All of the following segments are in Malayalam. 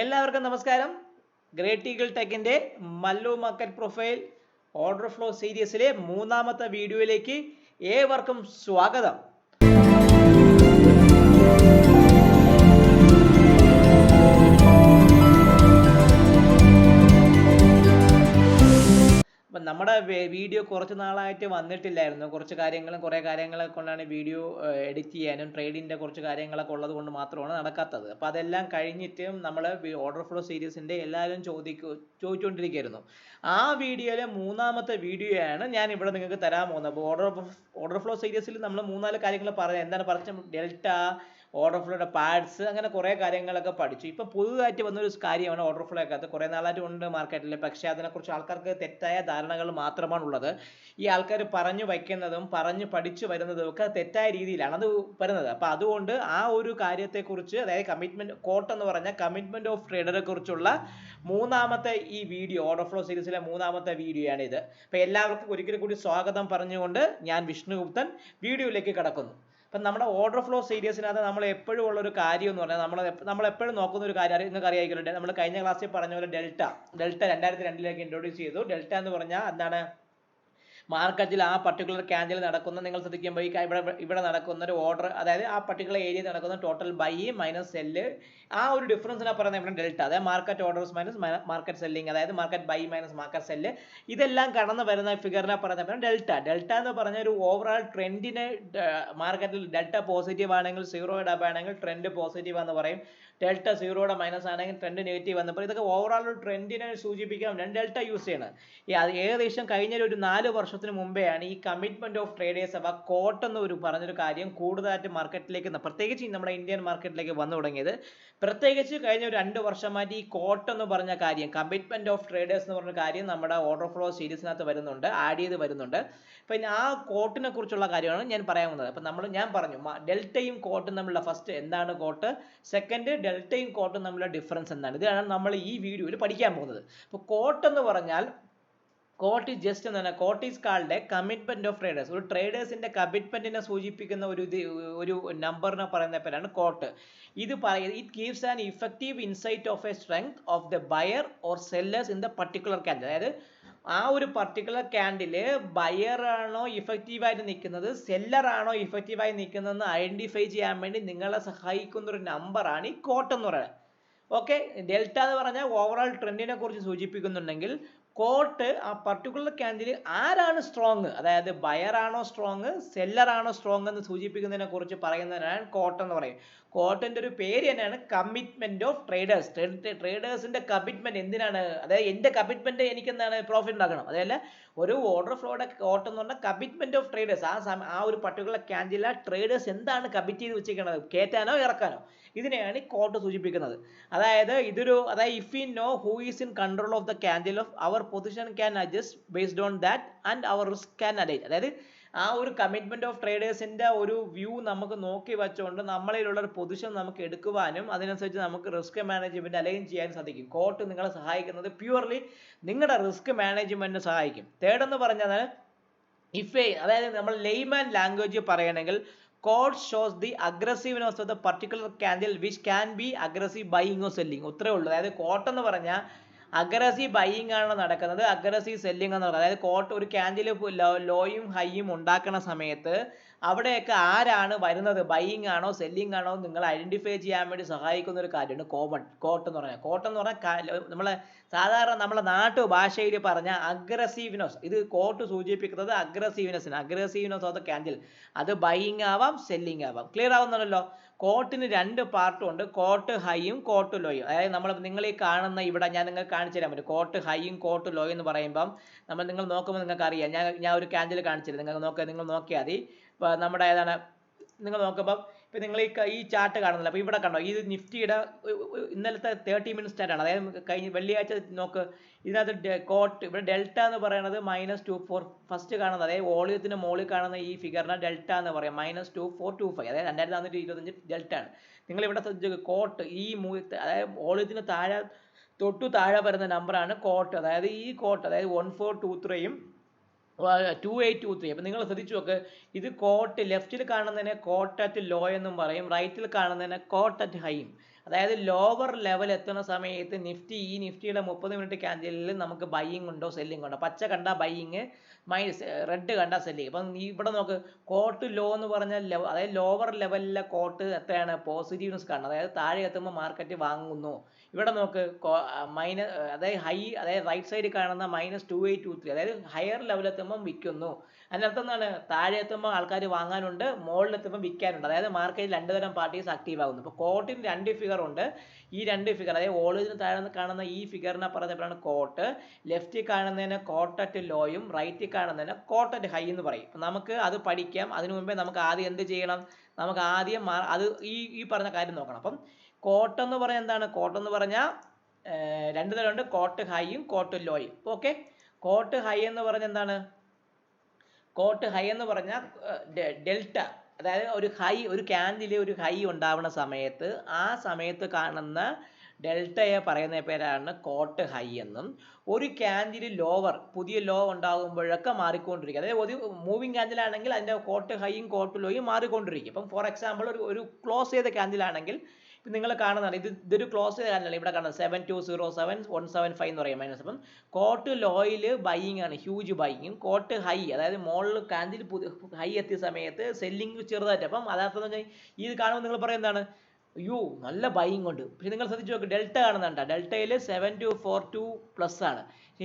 എല്ലാവർക്കും നമസ്കാരം. Great eagle ടെക്കിന്റെ Mallu market profile order flow സീരീസിലെ മൂന്നാമത്തെ വീഡിയോയിലേക്ക് ഏവർക്കും സ്വാഗതം. നമ്മുടെ വീഡിയോ കുറച്ച് നാളായിട്ട് വന്നിട്ടില്ലായിരുന്നു. കുറച്ച് കാര്യങ്ങളും കുറേ കാര്യങ്ങളെ കൊണ്ടാണ് വീഡിയോ എഡിറ്റ് ചെയ്യാനും ട്രേഡിന്റെ കുറച്ച് കാര്യങ്ങളൊക്കെ ഉള്ളത് കൊണ്ട് മാത്രമാണ് നടക്കാത്തത്. അപ്പോൾ അതെല്ലാം കഴിഞ്ഞിട്ടും നമ്മൾ ഓർഡർ ഫ്ലോ സീരീസിന്റെ എല്ലാവരും ചോദിക്കു ചോദിച്ചുകൊണ്ടിരിക്കുകയായിരുന്നു ആ വീഡിയോയിലെ മൂന്നാമത്തെ വീഡിയോയാണ് ഞാൻ ഇവിടെ നിങ്ങൾക്ക് തരാൻ പോകുന്നത്. അപ്പോൾ ഓർഡർ ഓർഡർ ഫ്ലോ സീരീസിൽ നമ്മൾ മൂന്നാൽ കാര്യങ്ങൾ പറയാം. എന്താണ് പറഞ്ഞത് ഡെൽറ്റ ഓർഡർ ഫ്ലോയുടെ പാർട്സ് അങ്ങനെ കുറേ കാര്യങ്ങളൊക്കെ പഠിച്ചു. ഇപ്പം പുതുതായിട്ട് വന്നൊരു കാര്യമാണ് ഓർഡർ ഫ്ലോ ഒക്കെ അത് കുറേ നാളായിട്ട് ഉണ്ട് മാർക്കറ്റിൽ പക്ഷേ അതിനെക്കുറിച്ച് ആൾക്കാർക്ക് തെറ്റായ ധാരണകൾ മാത്രമാണ് ഉള്ളത് ഈ ആൾക്കാർ പറഞ്ഞു വയ്ക്കുന്നതും പറഞ്ഞു പഠിച്ചു വരുന്നതും ഒക്കെ തെറ്റായ രീതിയിലാണ് അത് വരുന്നത്. അപ്പം അതുകൊണ്ട് ആ ഒരു കാര്യത്തെക്കുറിച്ച് അതായത് കമ്മിറ്റ്മെന്റ് കോട്ട് എന്ന് പറഞ്ഞ കമ്മിറ്റ്മെന്റ് ഓഫ് ട്രേഡറെ കുറിച്ചുള്ള മൂന്നാമത്തെ ഈ വീഡിയോ ഓർഡർ ഫ്ലോ സീരീസിലെ മൂന്നാമത്തെ വീഡിയോ ആണ് ഇത് അപ്പം എല്ലാവർക്കും ഒരിക്കലും കൂടി സ്വാഗതം പറഞ്ഞുകൊണ്ട് ഞാൻ വിഷ്ണുഗുപ്തൻ വീഡിയോയിലേക്ക് കടക്കുന്നു. അപ്പം നമ്മുടെ ഓർഡർ ഫ്ലോ സീരീസിനകത്ത് നമ്മൾ എപ്പോഴും ഉള്ള ഒരു കാര്യം എന്ന് പറഞ്ഞാൽ നമ്മൾ നമ്മൾ എപ്പോഴും നോക്കുന്ന ഒരു കാര്യം നിങ്ങൾക്ക് അറിയാമായിരിക്കും നമ്മൾ കഴിഞ്ഞ ക്ലാസ്സിൽ പറഞ്ഞ പോലെ ഡെൽറ്റ ഡെൽറ്റ രണ്ടായിരത്തി രണ്ടിലേക്ക് ഇൻട്രൊഡ്യൂസ് ചെയ്തു. ഡെൽറ്റ എന്ന് പറഞ്ഞാൽ എന്താണ്? മാർക്കറ്റിൽ ആ പർട്ടിക്കുലർ ക്യാൻഡിൽ നടക്കുന്ന നിങ്ങൾ ശ്രദ്ധിക്കുമ്പോൾ ഈ ഇവിടെ ഇവിടെ നടക്കുന്ന ഒരു ഓർഡർ അതായത് ആ പർട്ടിക്കുലർ ഏരിയയിൽ നടക്കുന്ന ടോട്ടൽ ബൈ മൈനസ് സെല്ല് ആ ഒരു ഡിഫറൻസിനെ പറയുന്നത് ഇവിടെ ഡെൽറ്റ അതായത് market orders minus market selling അതായത് market buy minus market sell ഇതെല്ലാം കടന്നു വരുന്ന ഫിഗറിനെ പറയുന്നത് ഡെൽറ്റ ഡെൽറ്റ എന്ന് പറഞ്ഞ ഒരു ഓവറോൾ ട്രെൻഡിനെ മാർക്കറ്റിൽ ഡെൽറ്റ പോസിറ്റീവ് ആണെങ്കിൽ സീറോ ഇടപാണെങ്കിൽ ട്രെൻഡ് പോസിറ്റീവ് എന്ന് പറയും. ഡെൽറ്റ സീറോയുടെ മൈനസ് ആണെങ്കിൽ ട്രെൻഡ് നെഗറ്റീവ് വന്നപ്പോൾ ഇതൊക്കെ ഓവറോൾ ഒരു ട്രെൻഡിനെ സൂചിപ്പിക്കാൻ രണ്ട് ഡെൽറ്റ യൂസ് ചെയ്യണം. ഈ അത് ഏകദേശം കഴിഞ്ഞ ഒരു നാല് വർഷത്തിന് മുമ്പെയാണ് ഈ കമ്മിറ്റ്മെന്റ് ഓഫ് ട്രേഡേഴ്സ് അഥവാ കോട്ട് എന്ന് ഒരു പറഞ്ഞൊരു കാര്യം കൂടുതലായിട്ട് മാർക്കറ്റിലേക്ക് പ്രത്യേകിച്ച് നമ്മുടെ ഇന്ത്യൻ മാർക്കറ്റിലേക്ക് വന്നു തുടങ്ങിയത്. പ്രത്യേകിച്ച് കഴിഞ്ഞ ഒരു രണ്ട് വർഷമായിട്ട് ഈ കോട്ട് എന്ന് പറഞ്ഞ കാര്യം കമ്മിറ്റ്മെന്റ് ഓഫ് ട്രേഡേഴ്സ് എന്ന് പറഞ്ഞ കാര്യം നമ്മുടെ ഓർഡർ ഫ്ലോ സീരീസിനകത്ത് വരുന്നുണ്ട് ആഡ് ചെയ്ത് വരുന്നുണ്ട്. പിന്നെ ആ കോട്ടിനെ കുറിച്ചുള്ള കാര്യമാണ് ഞാൻ പറയാൻ വന്നത്. അപ്പം നമ്മൾ ഞാൻ പറഞ്ഞു ഡെൽറ്റയും കോട്ടും തമ്മിലുള്ള ഫസ്റ്റ് എന്താണ് കോട്ട് സെക്കൻഡ് ഡെൽറ്റയും കോട്ടും തമ്മിലുള്ള ഡിഫറൻസ് എന്താണ്? ഇതാണ് നമ്മൾ ഈ വീഡിയോയിൽ പഠിക്കാൻ പോകുന്നത്. അപ്പോൾ കോട്ട് എന്ന് പറഞ്ഞാൽ കോട്ട് ജസ്റ്റ് എന്താണ് COT is called a commitment of traders ഒരു ട്രേഡേഴ്സിന്റെ കമ്മിറ്റ്മെന്റിനെ സൂചിപ്പിക്കുന്ന ഒരു ഇത് ഒരു നമ്പറിനെ പറയുന്ന പേരാണ് കോട്ട് ഇത് പറയുന്നത് it gives an effective insight of a strength of the buyer or sellers in the particular candle അതായത് ആ ഒരു പർട്ടിക്കുലർ ക്യാൻഡിൽ ബയറാണോ ആണോ ഇഫക്റ്റീവ് ആയിട്ട് നിൽക്കുന്നത്? സെല്ലറാണോ ഇഫക്റ്റീവായി നിൽക്കുന്നതെന്ന് ഐഡന്റിഫൈ ചെയ്യാൻ വേണ്ടി നിങ്ങളെ സഹായിക്കുന്ന ഒരു നമ്പറാണ് ഈ കോട്ട് എന്ന് പറയുന്നത്. ഓക്കെ ഡെൽറ്റ എന്ന് പറഞ്ഞാൽ ഓവറോൾ ട്രെൻഡിനെ കുറിച്ച് സൂചിപ്പിക്കുന്നുണ്ടെങ്കിൽ കോട്ട് ആ പർട്ടിക്കുലർ ക്യാൻഡിൽ ആരാണ് സ്ട്രോങ് അതായത് ബയർ ആണോ സ്ട്രോങ് സെല്ലർ ആണോ സ്ട്രോങ് എന്ന് സൂചിപ്പിക്കുന്നതിനെ കുറിച്ച് പറയുന്നതിനാണ് കോട്ട് എന്ന് പറയും കോട്ടിന്റെ ഒരു പേര് തന്നെയാണ് കമ്മിറ്റ്മെന്റ് ഓഫ് ട്രേഡേഴ്സ് ട്രേഡേഴ്സിന്റെ കമ്മിറ്റ്മെന്റ് എന്തിനാണ്? അതായത് എന്റെ കമ്മിറ്റ്മെന്റ് എനിക്ക് എന്താണ് പ്രോഫിറ്റ് ഉണ്ടാക്കണം? അതല്ല ഒരു ഓർഡർ ഫ്ലോയുടെ കോട്ടം എന്ന് പറഞ്ഞാൽ കമ്മിറ്റ്മെന്റ് ഓഫ് ട്രേഡേഴ്സ് ആ ആ ഒരു പർട്ടിക്കുലർ ക്യാൻഡിൽ ട്രേഡേഴ്സ് എന്താണ് കമ്മിറ്റ് ചെയ്ത് വെച്ചിരിക്കുന്നത് കയറ്റാനോ ഇറക്കാനോ? ഇതിനെയാണ് ഈ കോട്ട് സൂചിപ്പിക്കുന്നത്. അതായത് ഇതൊരു അതായത് if you know who is in control of the candle of our position can adjust based on that and our risk can അഡൈറ്റ് അതായത് ആ ഒരു കമ്മിറ്റ്മെന്റ് ഓഫ് ട്രേഡേഴ്സിന്റെ ഒരു വ്യൂ നമുക്ക് നോക്കി വെച്ചുകൊണ്ട് നമ്മളിലുള്ള ഒരു പൊസിഷൻ നമുക്ക് എടുക്കുവാനും അതിനനുസരിച്ച് നമുക്ക് റിസ്ക് മാനേജ്മെന്റ് അലൈൻ ചെയ്യാൻ സാധിക്കും. കോർട്ട് നിങ്ങളെ സഹായിക്കുന്നത് പ്യുവർലി നിങ്ങളുടെ റിസ്ക് മാനേജ്മെന്റിനെ സഹായിക്കും. തേർഡ് എന്ന് പറഞ്ഞാൽ ഇഫ് അതായത് നമ്മൾ ലെയ്മാൻ ലാംഗ്വേജ് പറയണമെങ്കിൽ COT shows the aggressiveness of the particular candle which can be aggressive buying or selling ഉത്രേ ഉള്ളൂ. അതായത് കോട്ട് എന്ന് പറഞ്ഞാൽ അഗ്രസീവ് ബൈയിങ് ആണ് നടക്കുന്നത്. അഗ്രസീവ് സെല്ലിംഗ് എന്ന് പറയുന്നത് അതായത് കോട്ട് ഒരു ക്യാൻഡിൽ ലോയും ഹൈയും ഉണ്ടാക്കുന്ന സമയത്ത് അവിടെയൊക്കെ ആരാണ് വരുന്നത്? ബൈയിങ് ആണോ സെല്ലിംഗ് ആണോ? നിങ്ങൾ ഐഡന്റിഫൈ ചെയ്യാൻ വേണ്ടി സഹായിക്കുന്ന ഒരു കാര്യമാണ് കോമൺ കോട്ട് എന്ന് പറഞ്ഞാൽ. കോട്ട് എന്ന് പറഞ്ഞാൽ നമ്മളെ സാധാരണ നമ്മളെ നാട്ടു ഭാഷയിൽ പറഞ്ഞ അഗ്രസീവ്നെസ് ഇത് കോട്ട് സൂചിപ്പിക്കുന്നത് അഗ്രസീവ്നെസ്സിന് അഗ്രസീവ്നെസ് ഓഫ് ദ ക്യാൻഡിൽ അത് ബൈയിങ് ആവാം സെല്ലിംഗ് ആവാം. ക്ലിയർ ആവുന്നുണ്ടല്ലോ? കോട്ടിന് രണ്ട് പാർട്ടും ഉണ്ട്. കോട്ട് ഹൈയും കോട്ട് ലോയും അതായത് നമ്മൾ നിങ്ങൾ ഈ കാണുന്ന ഇവിടെ ഞാൻ നിങ്ങൾക്ക് കാണിച്ചു തരാൻ പറ്റും. കോട്ട് ഹൈയും കോട്ട് ലോയും എന്ന് പറയുമ്പം നമ്മൾ നിങ്ങൾ നോക്കുമ്പോൾ നിങ്ങൾക്ക് അറിയാം ഞാൻ ഞാൻ ഒരു ക്യാൻഡിൽ തരാം നിങ്ങൾ നോക്കുക നിങ്ങൾ നോക്കിയാൽ മതി. നമ്മുടെ ഏതാണ് നിങ്ങൾ നോക്കുമ്പോൾ ഇപ്പം നിങ്ങൾ ഈ ഈ ചാർട്ട് കാണുന്നില്ല അപ്പോൾ ഇവിടെ കണ്ടോ ഇത് നിഫ്റ്റിയുടെ ഇന്നലത്തെ തേർട്ടി മിനിറ്റ് സ്റ്റാർട്ടാണ് അതായത് കഴിഞ്ഞ വെള്ളിയാഴ്ച നോക്ക് ഇതിനകത്ത് കോട്ട് ഇവിടെ ഡെൽറ്റ എന്ന് പറയുന്നത് മൈനസ് ടു ഫോർ ഫസ്റ്റ് കാണുന്നത് അതായത് വോളിയത്തിന് മുകളിൽ കാണുന്ന ഈ ഫിഗറിനെ ഡെൽറ്റ എന്ന് പറയാം minus two four two five അതായത് രണ്ടായിരത്തി നാനൂറ്റി ഇരുപത്തഞ്ച് ഡെൽറ്റ ആണ്. നിങ്ങൾ ഇവിടെ കോട്ട് ഈ അതായത് വോളിയത്തിന് താഴെ തൊട്ടു താഴെ വരുന്ന നമ്പറാണ് കോട്ട് അതായത് ഈ കോട്ട് അതായത് വൺ ഫോർ ടു ത്രീയും ടു എയ്റ്റ് ടു ത്രീ അപ്പം നിങ്ങൾ ശ്രദ്ധിച്ചു നോക്ക്. ഇത് കോട്ട് ലെഫ്റ്റിൽ കാണുന്നതിനെ കോട്ട് അറ്റ് ലോ എന്നും പറയും. റൈറ്റിൽ കാണുന്നതിനെ കോട്ട് അറ്റ് ഹൈയും അതായത് ലോവർ ലെവൽ എത്തുന്ന സമയത്ത് നിഫ്റ്റി ഈ നിഫ്റ്റിയുടെ മുപ്പത് മിനിറ്റ് ക്യാൻഡിലിൽ നമുക്ക് ബൈയിങ് ഉണ്ടോ സെല്ലിംഗ് ഉണ്ടോ? പച്ച കണ്ട ബൈയിങ് മൈനസ് റെഡ് കണ്ട സെല്ലി അപ്പം നീ ഇവിടെ നോക്ക് കോട്ട് ലോ എന്ന് പറഞ്ഞാൽ ലെവ അതായത് ലോവർ ലെവലിലെ കോട്ട് എത്രയാണ്? പോസിറ്റീവ്നെസ് കാണുന്നത്. അതായത് താഴെ എത്തുമ്പോൾ മാർക്കറ്റ് വാങ്ങുന്നു. ഇവിടെ നോക്ക് മൈനസ് അതായത് ഹൈ അതായത് റൈറ്റ് സൈഡിൽ കാണുന്ന minus two eight two three അതായത് ഹയർ ലെവലെത്തുമ്പോൾ വിൽക്കുന്നു. അതിനർത്ഥം എന്താണ് താഴെ എത്തുമ്പോൾ ആൾക്കാർ വാങ്ങാനുണ്ട് മുകളിലെത്തുമ്പോൾ വിൽക്കാനുണ്ട്. അതായത് മാർക്കറ്റിൽ രണ്ടുതരം പാർട്ടീസ് ആക്റ്റീവ് ആകുന്നു. അപ്പോൾ കോട്ടിന് രണ്ട് ഫിഗർ ഉണ്ട്. ഈ രണ്ട് ഫിഗർ അതായത് ഓളേജിന് താഴെ കാണുന്ന ഈ ഫിഗറിനെ പറഞ്ഞപ്പോഴാണ് കോട്ട് ലെഫ്റ്റിൽ കാണുന്നതിന് കോട്ടറ്റ് ലോയും റൈറ്റിൽ കാണുന്നതിന് കോട്ടറ്റ് ഹൈ എന്ന് പറയും. നമുക്ക് അത് പഠിക്കാം. അതിനു മുമ്പേ നമുക്ക് ആദ്യം എന്ത് ചെയ്യണം? നമുക്ക് ആദ്യം അത് ഈ ഈ പറഞ്ഞ കാര്യം നോക്കണം. അപ്പം കോട്ട് എന്ന് പറഞ്ഞാൽ എന്താണ്? കോട്ട് എന്ന് പറഞ്ഞാൽ രണ്ട് തരമുണ്ട് കോട്ട് ഹൈയും കോട്ട് ലോയും ഓക്കെ കോട്ട് ഹൈ എന്ന് പറഞ്ഞാൽ എന്താണ്? കോട്ട് ഹൈ എന്ന് പറഞ്ഞാൽ ഡെൽറ്റ അതായത് ഒരു ഹൈ ഒരു ക്യാൻഡിൽ ഒരു ഹൈ ഉണ്ടാവുന്ന സമയത്ത് ആ സമയത്ത് കാണുന്ന ഡെൽറ്റയെ പറയുന്ന പേരാണ് കോട്ട് ഹൈ എന്നും. ഒരു ക്യാൻഡിൽ ലോവർ പുതിയ ലോ ഉണ്ടാകുമ്പോഴൊക്കെ മാറിക്കൊണ്ടിരിക്കും. അതായത് ഒരു മൂവിങ് ക്യാൻഡിലാണെങ്കിൽ അതിന്റെ കോട്ട് ഹൈയും കോട്ട് ലോയും മാറിക്കൊണ്ടിരിക്കും. ഇപ്പം ഫോർ എക്സാമ്പിൾ ഒരു ഒരു ക്ലോസ് ചെയ്ത ക്യാൻഡിൽ ആണെങ്കിൽ ഇപ്പം നിങ്ങൾ കാണുന്നതാണ്. ഇത് ഇതൊരു ക്ലോസ് ചെയ്ത ഇവിടെ കാണുന്നത് seven two zero seven one seven five എന്ന് പറയും മൈനസ് അപ്പം. കോട്ട് ലോയിൽ ബൈയിങ് ആണ്. ഹ്യൂജ് ബൈയിങ്ങും കോട്ട് ഹൈ അതായത് മോളിൽ പുതിയ ഹൈ എത്തിയ സമയത്ത് സെല്ലിങ് ചെറുതായിട്ട്. അപ്പം അതാർത്ഥം എന്ന് വെച്ചാൽ ഇത് കാണുമ്പോൾ നിങ്ങൾ പറയുന്നതാണ് അയ്യോ നല്ല ബൈയിങ് ഉണ്ട്. പക്ഷെ നിങ്ങൾ ശ്രദ്ധിച്ച് നോക്ക്. ഡെൽറ്റ കാണുന്നുണ്ട് ഡെൽറ്റയിൽ seven two four two plus ആണ്.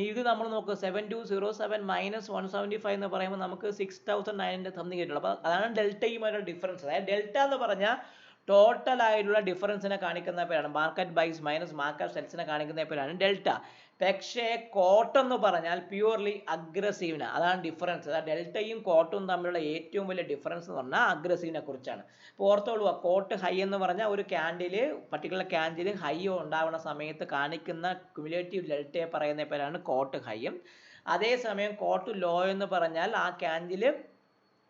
ഇത് നമ്മൾ നോക്കുക seven two zero seven minus one seventy five എന്ന് പറയുമ്പോൾ നമുക്ക് six thousand nine hundred something കിട്ടുള്ളൂ. അപ്പോൾ അതാണ് ഡെൽറ്റയുമായിട്ടുള്ള ഡിഫറൻസ് അതായത് ഡെൽറ്റ എന്ന് പറഞ്ഞാൽ ടോട്ടൽ ആയിട്ടുള്ള ഡിഫറൻസിനെ കാണിക്കുന്ന പേരാണ്. മാർക്കറ്റ് ബൈസ് മൈനസ് മാർക്കറ്റ് സെൽസിനെ കാണിക്കുന്ന പേരാണ് ഡെൽറ്റ പക്ഷേ കോട്ട് എന്ന് പറഞ്ഞാൽ പ്യുവർലി അഗ്രസീവിന് അതാണ് ഡിഫറൻസ് അതായത് ഡെൽറ്റയും കോട്ടും തമ്മിലുള്ള ഏറ്റവും വലിയ ഡിഫറൻസ് എന്ന് പറഞ്ഞാൽ അഗ്രസീവിനെ കുറിച്ചാണ്. ഇപ്പോൾ ഓർത്തോളൂ കോട്ട് ഹൈ എന്ന് പറഞ്ഞാൽ ഒരു ക്യാൻഡിൽ പർട്ടിക്കുലർ ക്യാൻഡിൽ ഹൈ ഉണ്ടാവുന്ന സമയത്ത് കാണിക്കുന്ന ക്യുമുലേറ്റീവ് ഡെൽറ്റയെ പറയുന്ന പേരാണ് കോട്ട് ഹൈയും അതേസമയം കോട്ട് ലോ എന്ന് പറഞ്ഞാൽ ആ ക്യാൻഡിൽ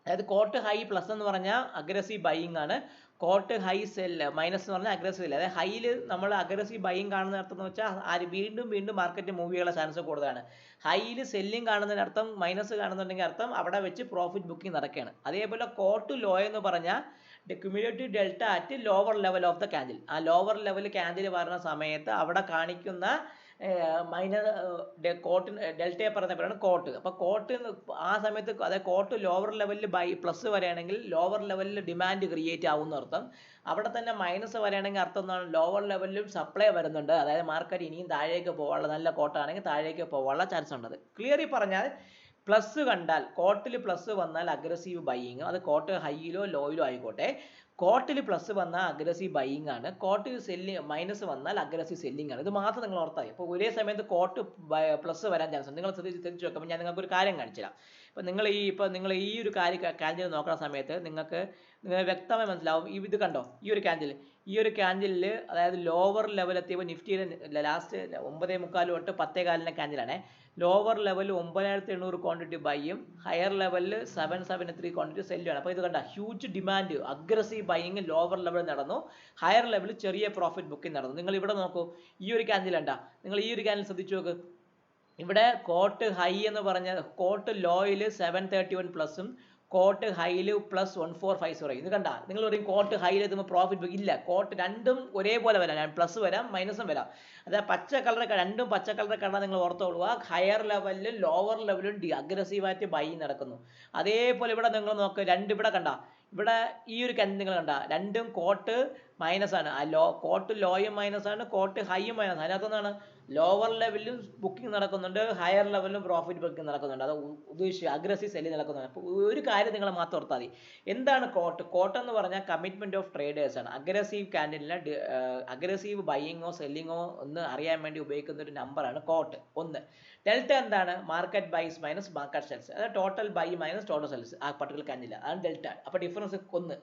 അതായത് കോട്ട് ഹൈ പ്ലസ് എന്ന് പറഞ്ഞാൽ അഗ്രസീവ് ബൈയിങ് ആണ്. കോട്ട് ഹൈ സെൽ മൈനസ് എന്ന് പറഞ്ഞാൽ അഗ്രസീവ് അതായത് ഹൈയിൽ നമ്മൾ അഗ്രസീവ് ബൈയും കാണുന്ന അർത്ഥം എന്ന് വെച്ചാൽ ആര് വീണ്ടും വീണ്ടും മാർക്കറ്റ് മൂവ് ചെയ്യാനുള്ള ചാൻസ് കൂടുതലാണ്. ഹൈയിൽ സെല്ലിങ് കാണുന്നതിന് അർത്ഥം മൈനസ് കാണുന്നുണ്ടെങ്കിൽ അർത്ഥം അവിടെ വെച്ച് പ്രോഫിറ്റ് ബുക്കിംഗ് നടക്കുകയാണ്. അതേപോലെ കോട്ട് ലോ എന്ന് പറഞ്ഞാൽ cumulative delta at lower level of the candle ആ ലോവർ ലെവൽ ക്യാൻഡിൽ വരുന്ന സമയത്ത് അവിടെ കാണിക്കുന്ന മൈനസ് കോട്ട് ഡെൽറ്റയെ പറഞ്ഞ പേരാണ് കോട്ട്. അപ്പോൾ കോട്ട് ആ സമയത്ത് അതായത് കോട്ട് ലോവർ ലെവലിൽ ബൈ പ്ലസ് വരികയാണെങ്കിൽ ലോവർ ലെവലിൽ ഡിമാൻഡ് ക്രിയേറ്റ് ആവുന്ന അർത്ഥം. അവിടെ തന്നെ മൈനസ് വരികയാണെങ്കിൽ അർത്ഥം എന്താണ്? ലോവർ ലെവലിലും സപ്ലൈ വരുന്നുണ്ട്. അതായത് മാർക്കറ്റ് ഇനിയും താഴേക്ക് പോകാനുള്ള നല്ല കോട്ടാണെങ്കിൽ താഴേക്ക് പോകാനുള്ള ചാൻസ് ഉണ്ട്. ക്ലിയറി പറഞ്ഞാൽ പ്ലസ് കണ്ടാൽ കോട്ടിൽ പ്ലസ് വന്നാൽ അഗ്രസീവ് ബൈയിങ് അത് കോട്ട് ഹൈയിലോ ലോയിലോ ആയിക്കോട്ടെ. കോട്ടിൽ പ്ലസ് വന്നാൽ അഗ്രസീവ് ബൈയിങ് ആണ്. കോട്ടിൽ സെല്ലി മൈനസ് വന്നാൽ അഗ്രസീവ് സെല്ലിംഗ് ആണ്. ഇത് മാത്രം നിങ്ങൾ ഓർത്തായി അപ്പോൾ ഒരേ സമയത്ത് കോട്ട് പ്ലസ് വരാൻ ചാൻസ് ഉണ്ട്. നിങ്ങൾ ശ്രദ്ധിച്ച് തിരിച്ചു നോക്കുമ്പോൾ ഞാൻ നിങ്ങൾക്ക് ഒരു കാര്യം കാണിച്ചു തരാം. ഇപ്പം നിങ്ങൾ ഈ ഇപ്പം നിങ്ങൾ ഈ ഒരു കാര്യം കാൻഡിൽ നോക്കുന്ന സമയത്ത് നിങ്ങൾക്ക് നിങ്ങൾ വ്യക്തമായി മനസ്സിലാവും. ഈ ഇത് കണ്ടോ? ഈ ഒരു ക്യാൻഡിൽ ഈ ഒരു ക്യാൻഡിലിൽ അതായത് ലോവർ ലെവൽ എത്തിയപ്പോൾ നിഫ്റ്റിയുടെ ലാസ്റ്റ് ഒമ്പതേ മുക്കാൽ തൊട്ട് പത്തേ കാലിന്റെ ക്യാൻഡിലാണ് ലോവർ ലെവൽ ഒമ്പതിനായിരത്തി എണ്ണൂറ് ക്വാണ്ടിറ്റി ബൈയും ഹയർ ലെവലിൽ സെവൻ സെവൻ ത്രീ ക്വാണ്ടിറ്റി സെല്ലുമാണ് അപ്പോൾ ഇത് കണ്ട huge demand aggressive buying lower ലെവലിൽ നടന്നു. ഹയർ ലെവലിൽ ചെറിയ പ്രോഫിറ്റ് ബുക്കിംഗ് നടന്നു. നിങ്ങൾ ഇവിടെ നോക്കൂ ഈ ഒരു ക്യാൻഡിൽ കണ്ട. നിങ്ങൾ ഈ ഒരു ക്യാൻഡിൽ ശ്രദ്ധിച്ചു നോക്ക്. ഇവിടെ കോട്ട് ഹൈ എന്ന് പറഞ്ഞ കോട്ട് ലോയിൽ സെവൻ തേർട്ടി വൺ പ്ലസും COT ഹൈൽ plus one four five zero ഇത് കണ്ട? നിങ്ങൾ പറയും കോട്ട് ഹൈയിൽ എത്തുമ്പോൾ പ്രോഫിറ്റ് ഇല്ല. കോട്ട് രണ്ടും ഒരേപോലെ വരാം. പ്ലസ് വരാം മൈനസും വരാം. അതായത് പച്ച കളർ രണ്ടും പച്ച കളർ കണ്ടാൽ നിങ്ങൾ ഓർത്തോളുക. ഹയർ ലെവലിലും ലോവർ ലെവലിലും ഡി അഗ്രസീവായിട്ട് ബൈ നടക്കുന്നു. അതേപോലെ ഇവിടെ നിങ്ങൾ നോക്ക് രണ്ട് ഇവിടെ കണ്ട. ഇവിടെ ഈ ഒരു നിങ്ങൾ കണ്ട. രണ്ടും കോട്ട് മൈനസ് ആണ്. ആ ലോ കോട്ട് ലോയും മൈനസ് ആണ് കോട്ട് ഹൈയും മൈനസ് അതിനകത്ത് എന്താണ് ലോവർ ലെവലിലും ബുക്കിംഗ് നടക്കുന്നുണ്ട് ഹയർ ലെവലിലും പ്രോഫിറ്റ് ബുക്കിംഗ് നടക്കുന്നുണ്ട്. അത് ഉദ്ദേശിച്ച് അഗ്രസീവ് സെല്ലിംഗ് നടക്കുന്നുണ്ട്. അപ്പോൾ ഒരു കാര്യം നിങ്ങൾ മാത്രം ഓർത്താൽ മതി. എന്താണ് കോട്ട് കോട്ട് എന്ന് പറഞ്ഞാൽ കമ്മിറ്റ്മെന്റ് ഓഫ് ട്രേഡേഴ്സ് ആണ്. അഗ്രസീവ് ക്യാൻഡിലിനെ അഗ്രസീവ് ബൈയിങ്ങോ സെല്ലിങ്ങോ ഒന്ന് അറിയാൻ വേണ്ടി ഉപയോഗിക്കുന്ന ഒരു നമ്പറാണ് കോട്ട് ഒന്ന്. ഡെൽറ്റ എന്താണ്? Market buys minus market sells അതായത് total buy minus total sells ആ പർട്ടിക്കുലർ കാൻഡിൽ അതാണ് ഡെൽറ്റ അപ്പോൾ ഡിഫറൻസ് ഒന്ന്.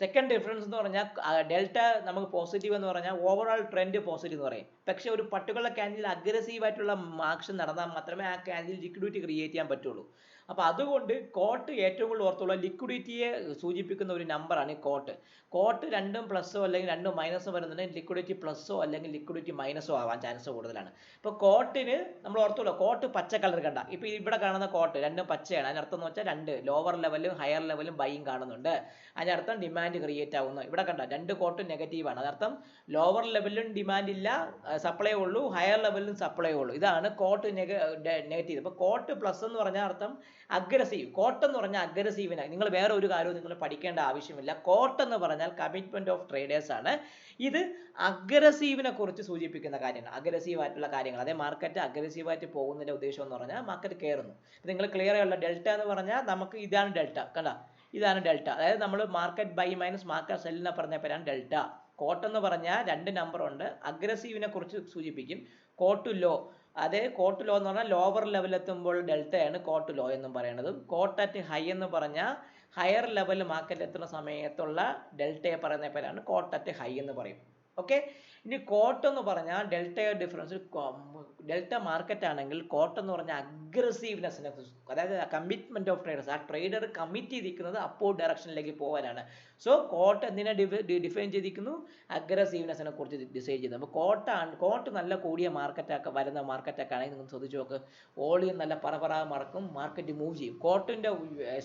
സെക്കൻഡ് ഡിഫറൻസ് എന്ന് പറഞ്ഞാൽ ഡെൽറ്റ നമുക്ക് പോസിറ്റീവ് എന്ന് പറഞ്ഞാൽ ഓവറോൾ ട്രെൻഡ് പോസിറ്റീവ് എന്ന് പറയും. പക്ഷേ ഒരു പർട്ടിക്കുലർ കാൻഡിൽ അഗ്രസീവ് ആയിട്ടുള്ള ആക്ഷൻ നടന്നാൽ മാത്രമേ ആ കാൻഡിൽ ലിക്വിഡിറ്റി ക്രിയേറ്റ് ചെയ്യാൻ പറ്റുള്ളൂ. അപ്പോൾ അതുകൊണ്ട് കോട്ട് ഏറ്റവും കൂടുതൽ ഓർത്തുള്ള ലിക്വിഡിറ്റിയെ സൂചിപ്പിക്കുന്ന ഒരു നമ്പറാണ് ഈ കോട്ട് കോട്ട് രണ്ടും പ്ലസ്സോ അല്ലെങ്കിൽ രണ്ടും മൈനസോ വരുന്നുണ്ടെങ്കിൽ ലിക്വിഡിറ്റി പ്ലസ്സോ അല്ലെങ്കിൽ ലിക്വിഡിറ്റി മൈനസോ ആവാൻ ചാൻസ് കൂടുതലാണ്. ഇപ്പോൾ കോട്ടിന് നമ്മൾ ഓർത്തുള്ള കോട്ട് പച്ച കളർ കണ്ട. ഇപ്പോൾ ഇവിടെ കാണുന്ന കോട്ട് രണ്ടും പച്ചയാണ്. അതിനർത്ഥം എന്ന് വെച്ചാൽ രണ്ട് ലോവർ ലെവലും ഹയർ ലെവലും ബൈയും കാണുന്നുണ്ട്. അതിനർത്ഥം ഡിമാൻഡ് ക്രിയേറ്റ് ആവുന്നു. ഇവിടെ കണ്ട രണ്ട് കോട്ടും നെഗറ്റീവാണ് അതർത്ഥം ലോവർ ലെവലിലും ഡിമാൻഡ് ഇല്ല സപ്ലൈ ഉള്ളൂ ഹയർ ലെവലിലും സപ്ലൈ ഉള്ളൂ. ഇതാണ് കോട്ട് നെഗറ്റീവ് അപ്പോൾ കോട്ട് പ്ലസ് എന്ന് പറഞ്ഞാൽ അർത്ഥം അഗ്രസീവ് കോട്ട് എന്ന് പറഞ്ഞാൽ അഗ്രസീവിന് നിങ്ങൾ വേറെ ഒരു കാര്യവും നിങ്ങൾ പഠിക്കേണ്ട ആവശ്യമില്ല. കോട്ട് എന്ന് പറഞ്ഞാൽ കമ്മിറ്റ്മെന്റ് ഓഫ് ട്രേഡേഴ്സ് ആണ്. ഇത് അഗ്രസീവിനെ കുറിച്ച് സൂചിപ്പിക്കുന്ന കാര്യമാണ് അഗ്രസീവ് ആയിട്ടുള്ള കാര്യങ്ങൾ. അതേ മാർക്കറ്റ് അഗ്രസീവ് ആയിട്ട് പോകുന്നതിന്റെ ഉദ്ദേശം എന്ന് പറഞ്ഞാൽ മാർക്കറ്റ് കയറുന്നു. നിങ്ങൾ ക്ലിയർ ആയുള്ള ഡെൽറ്റ എന്ന് പറഞ്ഞാൽ നമുക്ക് ഇതാണ് ഡെൽറ്റ. കണ്ട? ഇതാണ് ഡെൽറ്റ. അതായത് നമ്മൾ മാർക്കറ്റ് ബൈ മൈനസ് മാർക്കറ്റ് സെല്ലിനെ പറഞ്ഞ പേരാണ് ഡെൽറ്റ. കോട്ട് എന്ന് പറഞ്ഞാൽ രണ്ട് നമ്പർ ഉണ്ട്. അഗ്രസീവിനെ കുറിച്ച് സൂചിപ്പിക്കും. കോട്ട് ലോ അതേ കോട്ട് ലോ എന്ന് പറഞ്ഞാൽ ലോവർ ലെവൽ എത്തുമ്പോൾ ഡെൽറ്റയാണ് കോട്ട് ലോ എന്നും പറയുന്നത്. കോട്ട് അറ്റ് ഹൈ എന്ന് പറഞ്ഞാൽ ഹയർ ലെവൽ മാർക്കറ്റ് എത്തുന്ന സമയത്തുള്ള ഡെൽറ്റയെ പറയുന്ന പേരാണ് കോട്ട് അറ്റ് ഹൈ എന്ന് പറയും. ഓക്കെ ഇനി കോട്ട് എന്ന് പറഞ്ഞാൽ ഡെൽറ്റയുടെ ഡിഫറൻസ് ഡെൽറ്റ മാർക്കറ്റ് ആണെങ്കിൽ കോട്ട് എന്ന് പറഞ്ഞാൽ അഗ്രസീവ്നെസ്സിനെ അതായത് കമ്മിറ്റ്മെന്റ് ഓഫ് ട്രേഡേഴ്സ് ആ ട്രേഡർ കമ്മിറ്റ് ചെയ്തിരിക്കുന്നത് അപ്പോ ഡയറക്ഷനിലേക്ക് പോകാനാണ്. സോ കോട്ട് എന്തിനെ ഡിഫൈൻ ചെയ്തിരിക്കുന്നു? അഗ്രസീവ്നെസ്സിനെ കുറിച്ച് ഡിസൈഡ് ചെയ്തു അപ്പോൾ കോട്ടാണ് കോട്ട് നല്ല കൂടിയ മാർക്കറ്റൊക്കെ വരുന്ന മാർക്കറ്റൊക്കെ ആണെങ്കിൽ നിങ്ങൾ ശ്രദ്ധിച്ചു നോക്ക്. വോളിയം നല്ല പറപറ മറക്കും മാർക്കറ്റ് മൂവ് ചെയ്യും. കോട്ടിന്റെ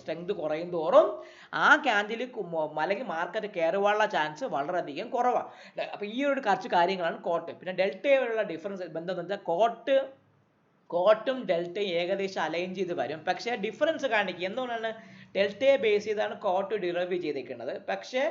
സ്ട്രെങ്ത് കുറയും തോറും ആ ക്യാൻഡിൽ അല്ലെങ്കിൽ മാർക്കറ്റ് കയറുവാനുള്ള ചാൻസ് വളരെയധികം കുറവാണ് അപ്പോൾ ഈ ഒരു കുറച്ച് കാര്യങ്ങളാണ് കോട്ട് പിന്നെ ഡെൽറ്റയുള്ള ഡിഫറൻസ് ബന്ധം എന്ന് വെച്ചാൽ കോട്ട് കോട്ടും ഡെൽറ്റയും ഏകദേശം അലൈൻ ചെയ്ത് വരും. പക്ഷേ ഡിഫറൻസ് കാണിക്കും. എന്തുകൊണ്ടാണ്? ഡെൽറ്റയെ ബേസ് ചെയ്താണ് കോട്ട് ഡിറൈവ് ചെയ്തിരിക്കുന്നത് പക്ഷേ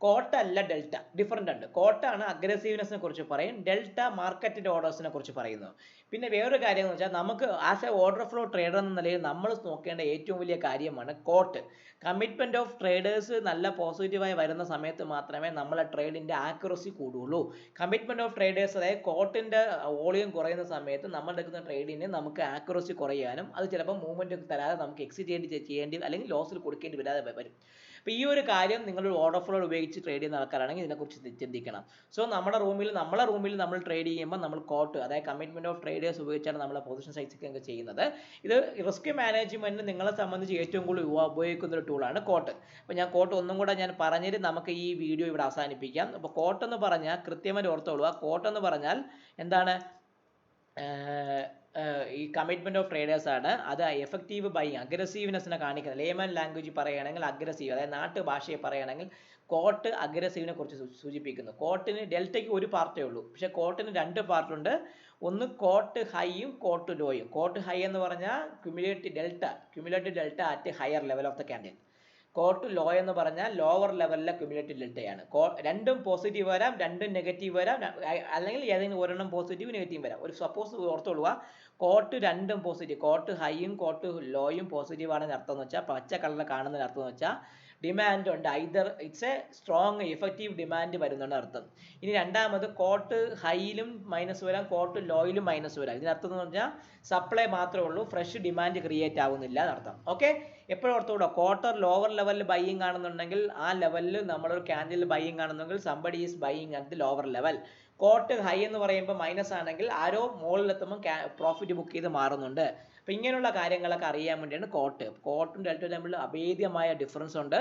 കോട്ട അല്ല ഡെൽറ്റ. ഡിഫറന്റ് ഉണ്ട്. കോട്ടാണ് അഗ്രസീവ്നെസ്സിനെ കുറിച്ച് പറയും. ഡെൽറ്റ മാർക്കറ്റിന്റെ ഓർഡേഴ്സിനെ കുറിച്ച് പറയുന്നു. പിന്നെ വേറൊരു കാര്യം എന്ന് വെച്ചാൽ നമുക്ക് as a order flow trader എന്ന നിലയിൽ നമ്മൾ നോക്കേണ്ട ഏറ്റവും വലിയ കാര്യമാണ് കോട്ട് കമ്മിറ്റ്മെന്റ് ഓഫ് ട്രേഡേഴ്സ് നല്ല പോസിറ്റീവായി വരുന്ന സമയത്ത് മാത്രമേ നമ്മളെ ട്രേഡിന്റെ ആക്യുറസി കൂടുള്ളൂ. കമ്മിറ്റ്മെന്റ് ഓഫ് ട്രേഡേഴ്സ് അതായത് കോട്ടിന്റെ വോളിയം കുറയുന്ന സമയത്ത് നമ്മൾ എടുക്കുന്ന ട്രേഡിന് നമുക്ക് ആക്യുറസി കുറയാനും അത് ചിലപ്പോൾ മൂവ്മെന്റ് തരാതെ നമുക്ക് എക്സിറ്റ് ചെയ്യേണ്ടി ചെയ്യേണ്ടി അല്ലെങ്കിൽ ലോസിൽ കൊടുക്കേണ്ടി വരാതെ വരും. അപ്പോൾ ഈ ഒരു കാര്യം നിങ്ങൾ ഓർഡർ ഫ്ലോ ഉപയോഗിച്ച് ട്രേഡ് ചെയ്യുന്ന ആൾക്കാരാണെങ്കിൽ ഇതിനെക്കുറിച്ച് ചിന്തിക്കണം. സോ നമ്മുടെ റൂമിൽ നമ്മളെ റൂമിൽ നമ്മൾ ട്രേഡ് ചെയ്യുമ്പോൾ നമ്മൾ കോട്ട് അതായത് കമ്മിറ്റ്മെന്റ് ഓഫ് ട്രേഡേഴ്സ് ഉപയോഗിച്ചാണ് നമ്മൾ പൊസിഷൻ സൈസിങ് ഒക്കെ ചെയ്യുന്നത്. ഇത് റിസ്ക് മാനേജ്മെന്റ് നിങ്ങളെ സംബന്ധിച്ച് ഏറ്റവും കൂടുതൽ ഉപയോഗിക്കുന്ന ഒരു ടൂളാണ് കോട്ട് അപ്പോൾ ഞാൻ കോട്ട് ഒന്നും കൂടെ ഞാൻ പറഞ്ഞിട്ട് നമുക്ക് ഈ വീഡിയോ ഇവിടെ അവസാനിപ്പിക്കാം. അപ്പോൾ കോട്ട് എന്ന് പറഞ്ഞാൽ കൃത്യമായിട്ട് ഓർത്തോളുക. കോട്ട് എന്ന് പറഞ്ഞാൽ എന്താണ്? ഈ കമ്മിറ്റ്മെന്റ് ഓഫ് ട്രേഡേഴ്സ് ആണ്. അത് എഫക്റ്റീവ് ബൈ അഗ്രസീവ്നെസ്സിനെ കാണിക്കുന്നത്. ലേമൻ ലാംഗ്വേജ് പറയുകയാണെങ്കിൽ അഗ്രസീവ് അതായത് നാട്ടു ഭാഷയെ പറയുകയാണെങ്കിൽ കോട്ട് അഗ്രസീവിനെ കുറിച്ച് സൂചിപ്പിക്കുന്നു. കോട്ടിന് ഡെൽറ്റയ്ക്ക് ഒരു പാർട്ടേ ഉള്ളൂ. പക്ഷേ കോട്ടിന് രണ്ട് പാർട്ടുണ്ട് ഒന്ന് കോട്ട് ഹൈയും കോട്ട് ലോയും കോട്ട് ഹൈ എന്ന് പറഞ്ഞാൽ cumulative delta cumulative delta at higher level of the candle COT low എന്ന് പറഞ്ഞാൽ ലോവർ ലെവലിലെ ക്യുമുലേറ്റീവ് ഡെൽറ്റയാണ് രണ്ടും പോസിറ്റീവ് വരാം രണ്ടും നെഗറ്റീവ് വരാം അല്ലെങ്കിൽ ഏതെങ്കിലും ഒരെണ്ണം പോസിറ്റീവ് നെഗറ്റീവ് വരാം. ഒരു സപ്പോസ് ഓർത്തോളുക കോട്ട് രണ്ടും പോസിറ്റീവ് കോട്ട് ഹൈയും കോട്ട് ലോയും പോസിറ്റീവ് ആണെന്ന് അർത്ഥം എന്ന് വെച്ചാൽ പച്ച കളറിൽ കാണുന്നതിന് അർത്ഥം എന്ന് വെച്ചാൽ ഡിമാൻഡ് ഉണ്ട്. Either it's a strong effective demand വരുന്നുണ്ട് അർത്ഥം. ഇനി രണ്ടാമത് കോട്ട് ഹൈയിലും മൈനസ് വരാം. കോട്ട് ലോയിലും മൈനസ് വരാം. ഇതിനർത്ഥം എന്ന് പറഞ്ഞാൽ സപ്ലൈ മാത്രമേ ഉള്ളൂ. ഫ്രഷ് ഡിമാൻഡ് ക്രിയേറ്റ് ആവുന്നില്ല എന്നർത്ഥം ഓക്കെ എപ്പോഴും ഓർത്തുകൂടോ? ക്വാർട്ടർ ലോവർ ലെവലിൽ ബൈയിങ് കാണുന്നുണ്ടെങ്കിൽ ആ ലെവലിൽ നമ്മളൊരു ക്യാൻഡിൽ ബൈയിങ് ആണെന്നുണ്ടെങ്കിൽ somebody is buying at the lower level COT high എന്ന് പറയുമ്പോൾ മൈനസ് ആണെങ്കിൽ ആരോ മുകളിലെത്തുമ്പോൾ പ്രോഫിറ്റ് ബുക്ക് ചെയ്ത് മാറുന്നുണ്ട്. അപ്പോൾ ഇങ്ങനെയുള്ള കാര്യങ്ങളൊക്കെ അറിയാൻ വേണ്ടിയാണ് കോട്ട് കോട്ടും ഡെൽറ്റയും തമ്മിൽ അഭേദ്യമായ ഡിഫറൻസ് ഉണ്ട്.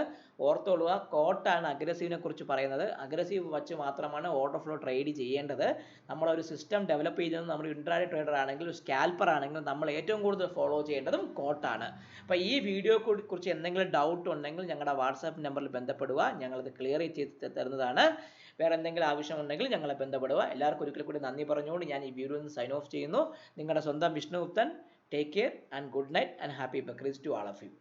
ഓർത്തോളുക കോട്ടാണ് അഗ്രസീവിനെ കുറിച്ച് പറയുന്നത്. അഗ്രസീവ് വച്ച് മാത്രമാണ് ഓർഡർ ഫ്ലോ ട്രേഡ് ചെയ്യേണ്ടത്. നമ്മളൊരു സിസ്റ്റം ഡെവലപ്പ് ചെയ്യുന്നത് നമ്മൾ ഇൻട്രാഡേ ട്രേഡർ ആണെങ്കിലും സ്കാൽപ്പർ ആണെങ്കിലും നമ്മൾ ഏറ്റവും കൂടുതൽ ഫോളോ ചെയ്യേണ്ടതും കോട്ടാണ് അപ്പോൾ ഈ വീഡിയോ കുറിച്ച് എന്തെങ്കിലും ഡൗട്ട് ഉണ്ടെങ്കിൽ ഞങ്ങളുടെ വാട്സാപ്പ് നമ്പറിൽ ബന്ധപ്പെടുക. ഞങ്ങളത് ക്ലിയർ ചെയ്ത് തരുന്നതാണ്. വേറെ എന്തെങ്കിലും ആവശ്യമുണ്ടെങ്കിൽ ഞങ്ങളെ ബന്ധപ്പെടുക. എല്ലാവർക്കും ഒരിക്കൽ കൂടി നന്ദി പറഞ്ഞുകൊണ്ട് ഞാൻ ഈ വീഡിയോ സൈൻ ഓഫ് ചെയ്യുന്നു. നിങ്ങളുടെ സ്വന്തം Vishnuguptan Take care and good night and happy Bakris to all of you.